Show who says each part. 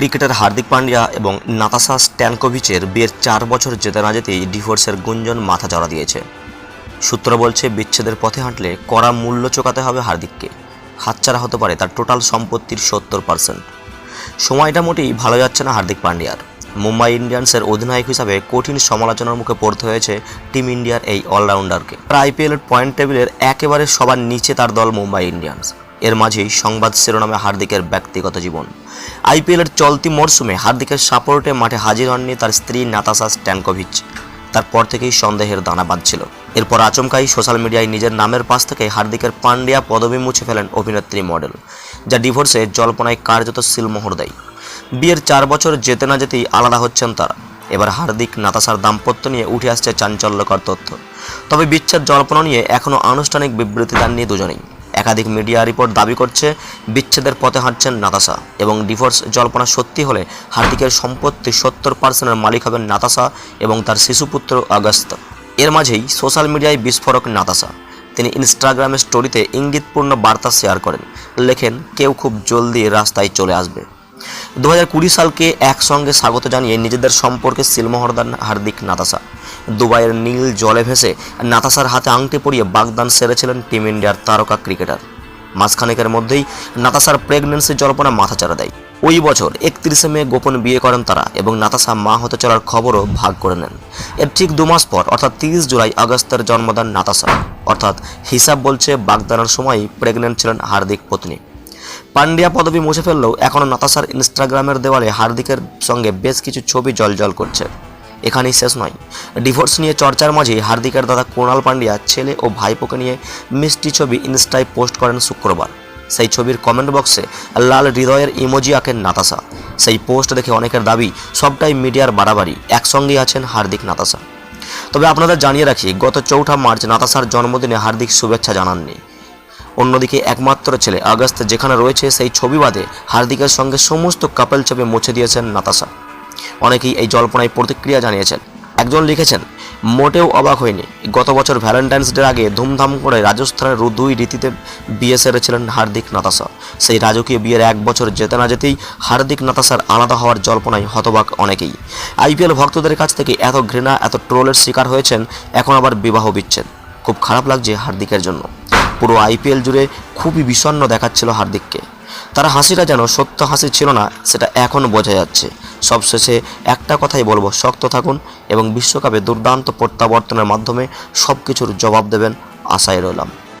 Speaker 1: Cricketer Hardik Pandya এবং নাতাশা স্ট্যানকোভিচের বিয়ের চার বছর যেতে না যেতেই ডিভোর্সের গুঞ্জন মাথা চড়া দিয়েছে। সূত্র বলছে, বিচ্ছেদের পথে হাঁটলে কড়া মূল্য চোকাতে হবে হার্দিককে। হাতছাড়া হতে পারে তার টোটাল সম্পত্তির সত্তর পার্সেন্ট। সময়টা মোটেই ভালো যাচ্ছে না হার্দিক পান্ডিয়ার। মুম্বাই ইন্ডিয়ান্সের অধিনায়ক হিসাবে কঠিন সমালোচনার মুখে পড়তে হয়েছে টিম ইন্ডিয়ার এই অলরাউন্ডারকে। আইপিএলের পয়েন্ট টেবিলের একেবারে সবার নিচে তার দল মুম্বাই ইন্ডিয়ান্স। এর মাঝেই সংবাদ শিরোনামে হার্দিকের ব্যক্তিগত জীবন। আইপিএলের চলতি মরশুমে হার্দিকের সাপোর্টে মাঠে হাজির হননি তার স্ত্রী নাতাশা স্ট্যানকোভিচ তারপর থেকেই সন্দেহের দানা বাঁধছিল। এরপর আচমকাই সোশ্যাল মিডিয়ায় নিজের নামের পাশ থেকে হার্দিকের পান্ডিয়া পদবি মুছে ফেলেন অভিনেত্রী মডেল, যা ডিভোর্সে জল্পনায় কার্যত সিলমোহর দেয়। বিয়ের চার বছর যেতে না যেতেই আলাদা হচ্ছেন তারা। এবার হার্দিক নাতাশার দাম্পত্য নিয়ে উঠে আসছে চাঞ্চল্যকর তথ্য। তবে বিচ্ছেদ জল্পনা নিয়ে এখনও আনুষ্ঠানিক বিবৃতি দেননি দুজনেই। একাধিক মিডিয়া রিপোর্ট দাবি করছে বিচ্ছেদের পথে হাঁটছেন নাতাশা এবং ডিভোর্স জল্পনা সত্যি হলে হার্দিকের সম্পত্তি সত্তর পার্সেন্টের মালিক হবেন নাতাশা এবং তার শিশুপুত্র আগস্ত। এর মাঝেই সোশ্যাল মিডিয়ায় বিস্ফোরক নাতাশা। তিনি ইনস্টাগ্রামে স্টোরিতে ইঙ্গিতপূর্ণ বার্তা শেয়ার করেন। লেখেন, কেউ খুব জলদি রাস্তায় চলে আসবে। দু হাজার কুড়ি সালকে একসঙ্গে স্বাগত জানিয়ে নিজেদের সম্পর্কে সিলমোহর দেন হার্দিক নাতাশা। দুবাইয়ের নীল জলে ভেসে নাতাসার হাতে আংটি পরিয়ে বাগদান সেরেছিলেন টিম ইন্ডিয়ার তারকা ক্রিকেটার। মাসখানেকের মধ্যেই নাতাসার প্রেগনেন্সি জল্পনা মাথাচাড়া দেয়। ওই বছর একত্রিশে মে গোপন বিয়ে করেন তারা এবং নাতাসা মা হতে চলার খবরও ভাগ করে নেন। এর ঠিক দু মাস পর, অর্থাৎ তিরিশ জুলাই আগস্টের জন্মদান নাতাসা অর্থাৎ হিসাব বলছে বাগদানের সময়ই প্রেগনেন্ট ছিলেন হার্দিক পত্নী। পান্ডিয়া পদবি মুছে ফেললেও এখনও নাতাসার ইনস্টাগ্রামের দেওয়ালে হার্দিকের সঙ্গে বেশ কিছু ছবি জলজল করছে। এখানেই শেষ নয়। ডিভোর্স নিয়ে চর্চার মাঝেই হার্দিকের দাদা কুণাল পান্ডিয়া, ছেলে ও ভাইপোকে নিয়ে মিষ্টি ছবি ইনস্টায় পোস্ট করেন শুক্রবার। সেই ছবির কমেন্ট বক্সে লাল হৃদয়ের ইমোজি আঁকেন নাতাশা। সেই পোস্ট দেখে অনেকের দাবি, সবটাই মিডিয়ার বাড়াবাড়ি, একসঙ্গেই আছেন হার্দিক, নাতাশা। তবে আপনাদের জানিয়ে রাখি, গত চৌঠা মার্চ নাতাশার জন্মদিনে হার্দিক শুভেচ্ছা জানাননি। অন্যদিকে একমাত্র ছেলে আগস্ট যেখানে রয়েছে, সেই ছবি বাদে হার্দিকের সঙ্গে সমস্ত কাপেল ছবি মুছে দিয়েছেন নাতাশা। অনেকেই এই জল্পনায় প্রতিক্রিয়া জানিয়েছেন। একজন লিখেছেন, মোটেও অবাক হয়নি গত বছর ভ্যালেন্টাইন্স ডের আগে ধুমধাম করে রাজস্থানের দুই রীতিতে বিয়ে সেরেছিলেন হার্দিক নাতাশা। সেই রাজকীয় বিয়ের এক বছর যেতে না যেতেই হার্দিক নাতাশার আলাদা হওয়ার জল্পনায় হতবাক অনেকেই। আইপিএল ভক্তদের কাছ থেকে এত ঘৃণা, এত ট্রোলের শিকার হয়েছেন, এখন আবার বিবাহ বিচ্ছেদ। খুব খারাপ লাগছে হার্দিকের জন্য। পুরো আইপিএল জুড়ে খুবই বিষণ্ণ দেখাচ্ছিল হার্দিককে। তার হাসিটা যেন সত্য হাসি ছিল না, সেটা এখন বোঝা যাচ্ছে। সবশেষে একটা কথাই বলব, শক্ত থাকুন এবং বিশ্বকাপে দুর্দান্ত প্রত্যাবর্তনের মাধ্যমে সব কিছুর জবাব দেবেন আশায় রইলাম।